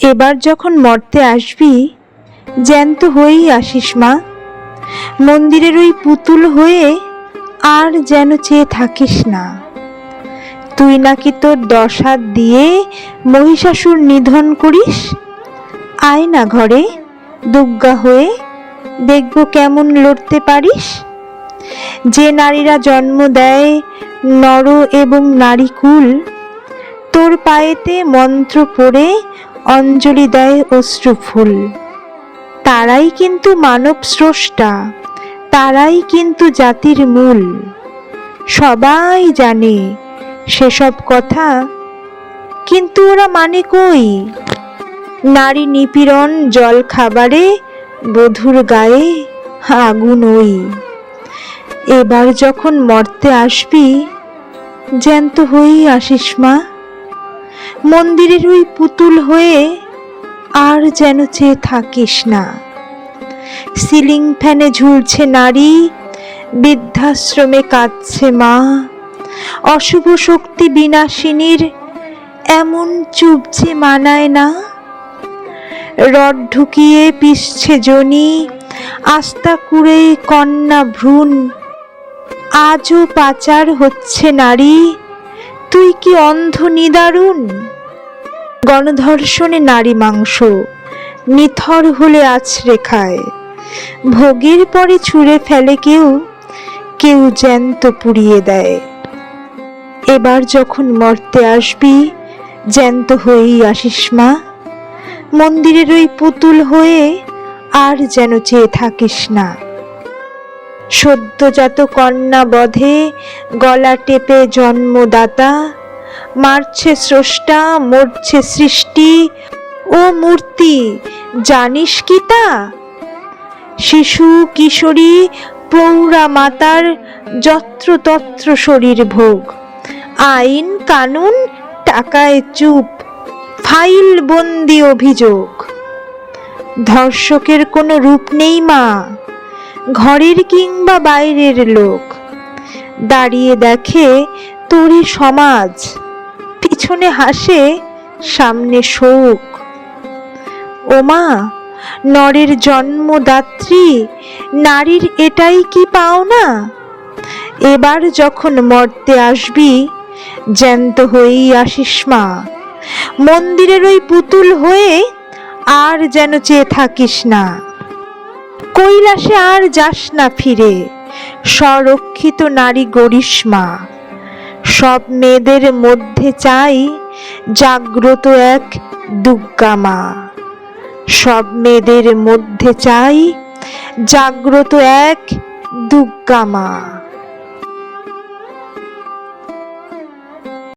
এবার যখন মর্তে আসবি, জ্যান্ত হয়েই আসিস মা। মন্দিরের ওই পুতুল হয়ে আর যেন চেয়ে থাকিস না। তুই নাকি তোর দশ হাত দিয়ে মহিষাসুর নিধন করিস? আয় না ঘরে, দুগ্গা হয়ে দেখব কেমন লড়তে পারিস। যে নারীরা জন্ম দেয় নর এবং নারীকুল তোর পায়েতে মন্ত্র পড়ে অঞ্জলি দেয় অশ্রুফুল তারাই কিন্তু মানব স্রষ্টা, তারাই কিন্তু জাতির মূল। সবাই জানে সেসব কথা, কিন্তু ওরা মানে কই? নারী নিপীড়ন জল খাবারে, বধুর গায়ে আগুন ওই। এবার যখন মর্তে আসবি, জ্যান্ত হয়েই আসিস মা। মন্দিরের ওই পুতুল হয়ে আর যেন চেয়ে থাকিস না। সিলিং ফ্যানে ঝুলছে নারী, বৃদ্ধাশ্রমে কাঁদছে মা। অশুভ শক্তি বিনাশিনীর এমন চুপছে মানায় না। রড ঢুকিয়ে পিসছে জনি, আস্তা কুড়ে কন্যা ভ্রূণ। আজও পাচার হচ্ছে নারী। তুই কি অন্ধ নিদারুণ? গণধর্ষণে নারী মাংস, নিথর হলে আছড়ে খায় ভোগের পরে ছুঁড়ে ফেলে কেউ কেউ জ্যান্ত পুড়িয়ে দেয়। এবার যখন মর্তে আসবি, জ্যান্ত হয়েই আসিস মা। মন্দিরের ওই পুতুল হয়ে আর যেন চেয়ে থাকিস না। সদ্যজাত কন্যা বধে গলা টেপে জন্মদাতা। মারছে স্রষ্টা, মরছে সৃষ্টি। ও মূর্তি, জানিস কি তা? শিশু, কিশোরী প্রৌঢ়া মাতার যত্রতত্র শরীর ভোগ। আইন, কানুন, টাকায় চুপ, ফাইল বন্দি অভিযোগ। ধর্ষকের কোনো রূপ নেই মা। ঘরের কিংবা বাইরের লোক। দাঁড়িয়ে দেখে তোরই সমাজ, পিছনে হাসে সামনে শোক। ওমা, নরের জন্মদাত্রী, নারীর এটাই কি পাও না এবার যখন মর্তে আসবি, জ্যান্ত হয়েই আসিস মা। মন্দিরের ওই পুতুল হয়ে আর যেন চেয়ে থাকিস না। কৈলাসে আর যাস না ফিরে, স্বরক্ষিত নারী গরিষ্মা সব মেয়েদের মধ্যে চাই জাগ্রত এক দুর্গা মা। সব মেয়েদের মধ্যে চাই জাগ্রত এক দুর্গা মা।